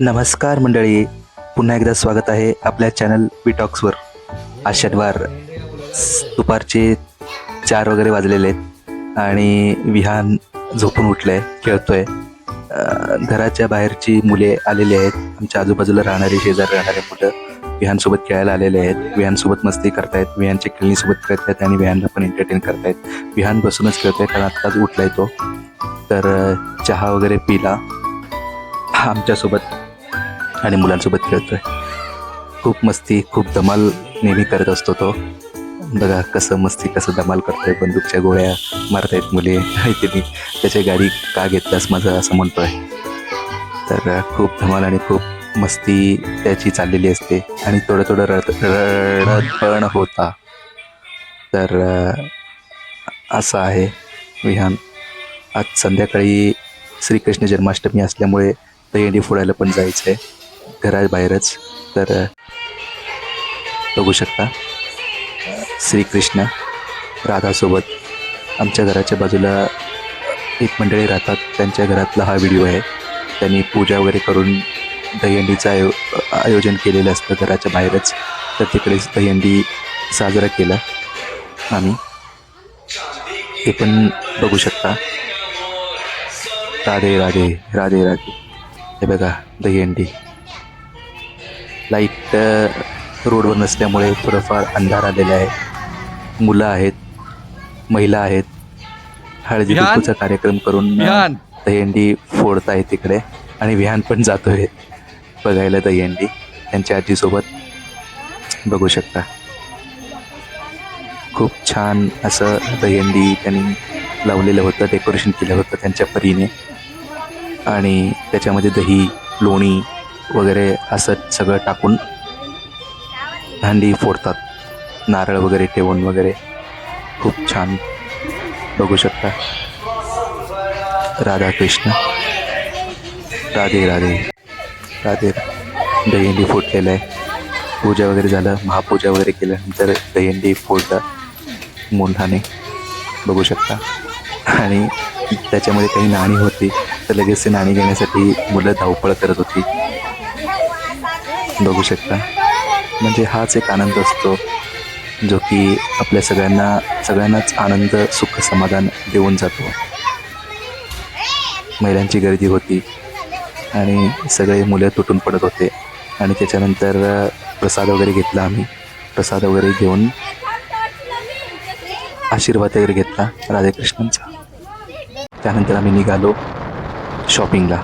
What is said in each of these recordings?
नमस्कार मंडळी. पुन्हा एकदा स्वागत आहे आपल्या चॅनल बिटॉक्सवर आज शनिवार दुपारचे चार वगैरे वाजलेले आहेत आणि विहान झोपून उठलंय खेळतोय. आहे घराच्या बाहेरची मुले आलेली आहेत. आमच्या आजूबाजूला राहणारी शेजार राहणारे मुलं विहानसोबत खेळायला आलेले आहेत. विहानसोबत मस्ती करतायत विहानच्या खेळणीसोबत खेळतायत आणि विहानला पण एंटरटेन करतायत. विहान बसूनच खेळतोय कारण आत्ताच उठलाय तो. तर चहा वगैरे पिला. आमच्यासोबत आणि मुलांसोबत खेळतोय. खूप मस्ती खूप धमाल नेहमी करत असतो तो. बघा कसं मस्ती कसं धमाल करतोय. बंदूकच्या गोळ्या मारतायत मुले. आणि त्यांनी त्याची गाडी का घेतलास माझं असं म्हणतोय. तर खूप धमाल आणि खूप मस्ती त्याची चाललेली असते. आणि थोडं थोडं रड रडत पण होता. तर असं आहे. विहान आज संध्याकाळी श्रीकृष्ण जन्माष्टमी असल्यामुळे दहीहंडी फोडायला पण जायचं आहे घराबाहेरच. तर बघू शकता. श्रीकृष्ण राधासोबत आमच्या घराच्या बाजूला एक मंडळी राहतात. त्यांच्या घरातला हा व्हिडिओ आहे. त्यांनी पूजा वगैरे करून दहीहंडीचं आयो आयोजन केलेलं असतं घराच्या बाहेरच. तर तिकडेच दहीहंडी साजरा केला आम्ही. हे पण बघू शकता. राधे राधे राधे राधे. हे बघा दहीहंडी. लाइट रोडवर नसल्यामुळे थोडंफार अंधार आलेला आहे. मुलं आहेत महिला आहेत. हळदी? कुंकूचा कार्यक्रम करून? दहीहंडी फोडत आहे तिकडे आणि विहान पण जातोय. बघायला दहीहंडी त्यांच्या आजीसोबत. बघू शकता. खूप छान असं दहीहंडी त्यांनी लावलेलं होतं डेकोरेशन केलं होतं त्यांच्या परीने. आणि त्याच्यामध्ये दही लोणी वगैरे असं सगळं टाकून भांडी फोडतात. नारळ वगैरे ठेवून वगैरे. खूप छान. बघू शकता. राधाकृष्ण. राधे राधे. राधे. दहीहंडी फोडलेलं आहे. पूजा वगैरे झालं. महापूजा वगैरे केल्यानंतर दहीहंडी फोडलं. मोंढाने. बघू शकता. आणि त्याच्यामध्ये काही नाणी होती. तर लगेच ते नाणी घेण्यासाठी मुलं धावपळ करत होती. बघू शकता. म्हणजे हाच एक आनंद असतो जो की आपल्या सगळ्यांना सगळ्यांनाच आनंद सुख समाधान देऊन जातो. महिलांची गर्दी होती आणि सगळे मुलं तुटून पडत होते. आणि त्याच्यानंतर प्रसाद वगैरे घेतला आम्ही. प्रसाद वगैरे घेऊन आशीर्वाद वगैरे घेतला राधाकृष्णांचा त्यानंतर आम्ही निघालो शॉपिंगला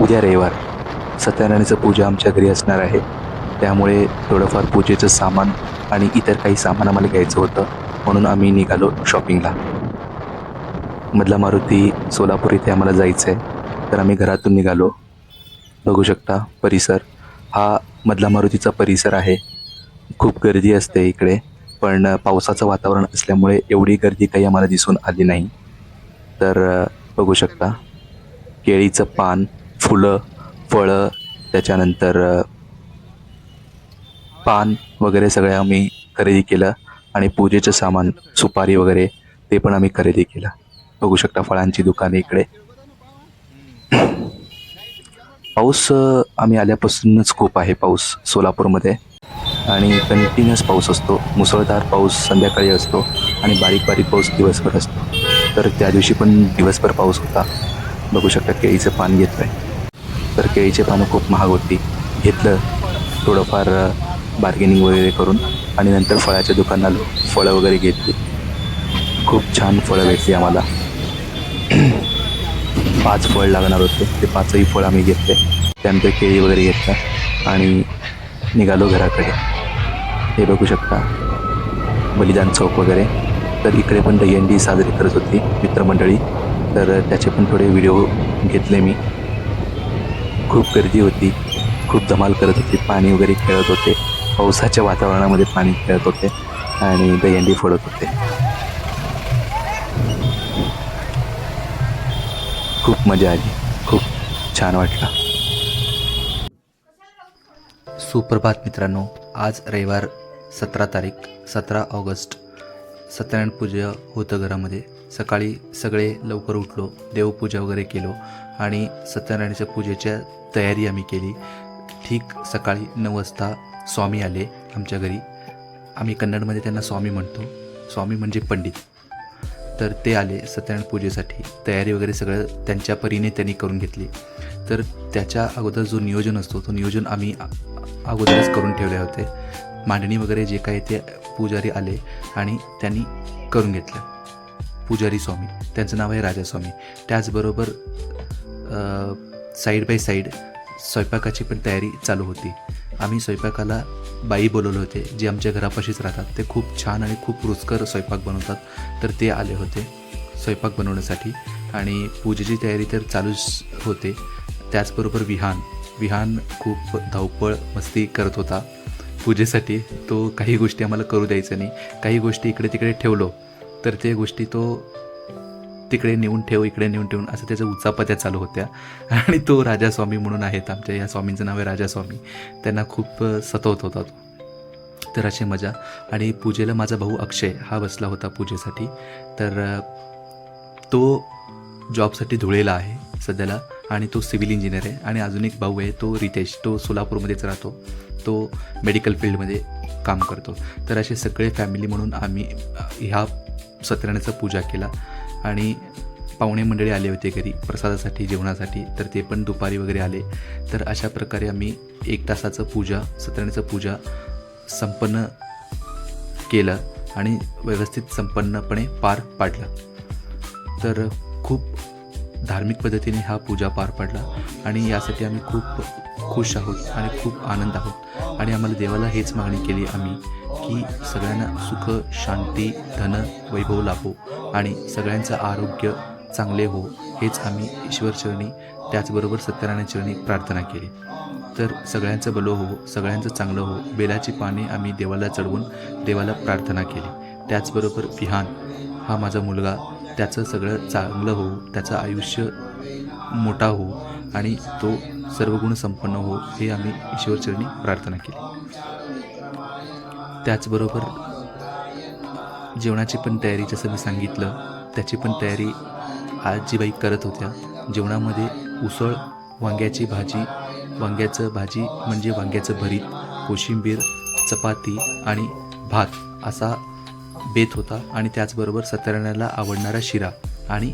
उद्या रविवार. सत्यनारायणाचं पूजा आमच्या घरी असणार आहे. त्यामुळे थोडंफार पूजेचं सामान आणि इतर काही सामान आम्हाला घ्यायचं होतं. म्हणून आम्ही निघालो शॉपिंगला मधला मारुती सोलापूर इथे आम्हाला जायचं आहे तर आम्ही घरातून निघालो. बघू शकता परिसर. हा मधला मारुतीचा परिसर आहे. खूप गर्दी असते इकडे. पण पावसाचं वातावरण असल्यामुळे एवढी गर्दी काही आम्हाला दिसून आली नाही. तर बघू शकता. केळीचं पान फुलं फळं त्याच्यानंतर पान वगैरे सगळं आम्ही खरेदी केलं आणि पूजेचं सामान सुपारी वगैरे ते पण आम्ही खरेदी केलं. बघू शकता फळांची दुकाने इकडे. पाऊस आम्ही आल्यापासूनच खूप आहे पाऊस सोलापूरमध्ये. आणि कंटिन्युअस पाऊस असतो. मुसळधार पाऊस संध्याकाळी असतो आणि बारीक बारीक पाऊस दिवसभर असतो. तर त्या दिवशी पण दिवसभर पाऊस होता. बघू शकता केळीचं पान घेतलं आहे तर केळीचे पानं खूप महाग होती. घेतलं थोडंफार बार्गेनिंग वगैरे करून आणि नंतर फळाच्या दुकानात फळं वगैरे घेतली. खूप छान फळं भेटली आम्हाला. पाच फळ लागणार होते. ते पाचही फळ आम्ही घेतले. त्यानंतर केळी वगैरे घेतलं आणि निघालो घराकडे. हे बघू शकता. बलिदान चौक वगैरे. तर इकडे पण दहीहंडी साजरी करत होती मित्रमंडळी. तर त्याचे पण थोडे व्हिडिओ घेतले मी. खूप गर्दी होती. खूप धमाल करत होती. पाणी वगैरे खेळत होते. पावसाच्या वातावरणामध्ये पाणी खेळत होते आणि दहीहंडी फोडत होते. खूप मजा आली. खूप छान वाटलं. सुप्रभात मित्रांनो आज रविवार सतरा तारीख सतरा ऑगस्ट. सत्यनारायण पूजा होतं घरामध्ये. सकाळी सगळे लवकर उठलो देवपूजा वगैरे केलो आणि सत्यनारायणाच्या पूजेच्या तयारी आम्ही केली. ठीक सकाळी नऊ वाजता स्वामी आले आमच्या घरी. आम्ही कन्नडमध्ये त्यांना स्वामी म्हणतो. स्वामी म्हणजे पंडित. तर ते आले सत्यनारायण पूजेसाठी. तयारी वगैरे सगळं त्यांच्या परीने त्यांनी करून घेतली. तर त्याच्या अगोदर जो नियोजन असतो तो नियोजन आम्ही अगोदरच करून ठेवले होते. मांडणी वगैरे जे काही ते पुजारी आले आणि त्यांनी करून घेतलं. पुजारी स्वामी. त्यांचं नाव आहे राजास्वामी त्याचबरोबर साईड बाय साईड स्वयंपाकाची पण तयारी चालू होती. आम्ही स्वयंपाकाला बाई बोलवले होते जे आमच्या घरापाशीच राहतात. ते खूप छान आणि खूप रुचकर स्वयंपाक बनवतात. तर ते आले होते स्वयंपाक बनवण्यासाठी. आणि पूजेची तयारी तर चालूच होते. त्याचबरोबर विहान. विहान खूप धावपळ मस्ती करत होता. पूजेसाठी तो काही गोष्टी आम्हाला करू द्यायचं नाही. काही गोष्टी इकडे तिकडे ठेवलो. तर ते गोष्टी तो तिकडे नेऊन ठेव इकडे नेऊन ठेवून असं त्याच्या उचापत्या चालू होत्या. आणि तो राजास्वामी म्हणून आहेत आमच्या या स्वामींचं नाव आहे राजास्वामी. त्यांना खूप सतवत होता तो. तर अशी मजा. आणि पूजेला माझा भाऊ अक्षय हा बसला होता पूजेसाठी. तर तो जॉबसाठी धुळेला आहे सध्याला आणि तो सिव्हिल इंजिनियर आहे. आणि अजून एक भाऊ आहे तो रितेश. तो सोलापूरमध्येच राहतो. तो मेडिकल फील्डमध्ये काम करतो. तर असे सगळे फॅमिली म्हणून आम्ही ह्या सत्यनारायणाचा पूजा केला. आणि पाहुणे मंडळी आले होते घरी प्रसादासाठी जेवणासाठी तर ते पण दुपारी वगैरे आले. तर अशा प्रकारे आम्ही एक तासाचं पूजा सत्यनारायणाचं पूजा संपन्न केलं आणि व्यवस्थित संपन्नपणे पार पाडलं. तर धार्मिक पद्धतीने हा पूजा पार पडला आणि यासाठी आम्ही खूप खुश आहोत आणि खूप आनंद आहोत. आणि आम्हाला देवाला हेच मागणी केली आम्ही की सगळ्यांना सुख शांती धन वैभव लाभो आणि सगळ्यांचं आरोग्य चांगले हो हेच आम्ही ईश्वरचरणी त्याचबरोबर सत्यनारायण चरणी प्रार्थना केली. तर सगळ्यांचं भलं हो सगळ्यांचं चांगलं हो बेलाची पाने आम्ही देवाला चढवून देवाला प्रार्थना केली. त्याचबरोबर विहान हा माझा मुलगा त्याचं सगळं चांगलं होऊ त्याचं आयुष्य मोठा हो आणि तो सर्व गुण संपन्न हो हे आम्ही ईश्वरचरणी प्रार्थना केली. त्याचबरोबर जेवणाची पण तयारी जसं मी सांगितलं त्याची पण तयारी आजीबाई करत होत्या. जेवणामध्ये उसळ वांग्याची भाजी वांग्याचं भाजी म्हणजे वांग्याचं भरीत कोशिंबीर चपाती आणि भात असा बेत होता आणि त्याचबरोबर सत्यनारायणाला आवडणारा शिरा आणि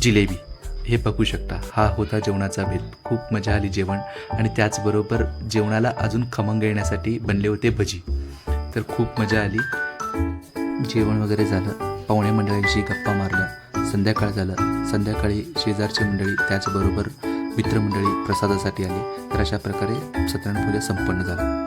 जिलेबी हे बघू शकता. हा होता जेवणाचा भेद खूप मजा आली जेवण आणि त्याचबरोबर जेवणाला अजून खमंग येण्यासाठी बनले होते भजी. तर खूप मजा आली. जेवण वगैरे झालं. पाहुणे मंडळींशी गप्पा मारल्या. संध्याकाळ झालं. संध्याकाळी शेजारची मंडळी त्याचबरोबर मित्रमंडळी प्रसादासाठी आली. तर अशा प्रकारे सत्यनारायण पूजा संपन्न झाली.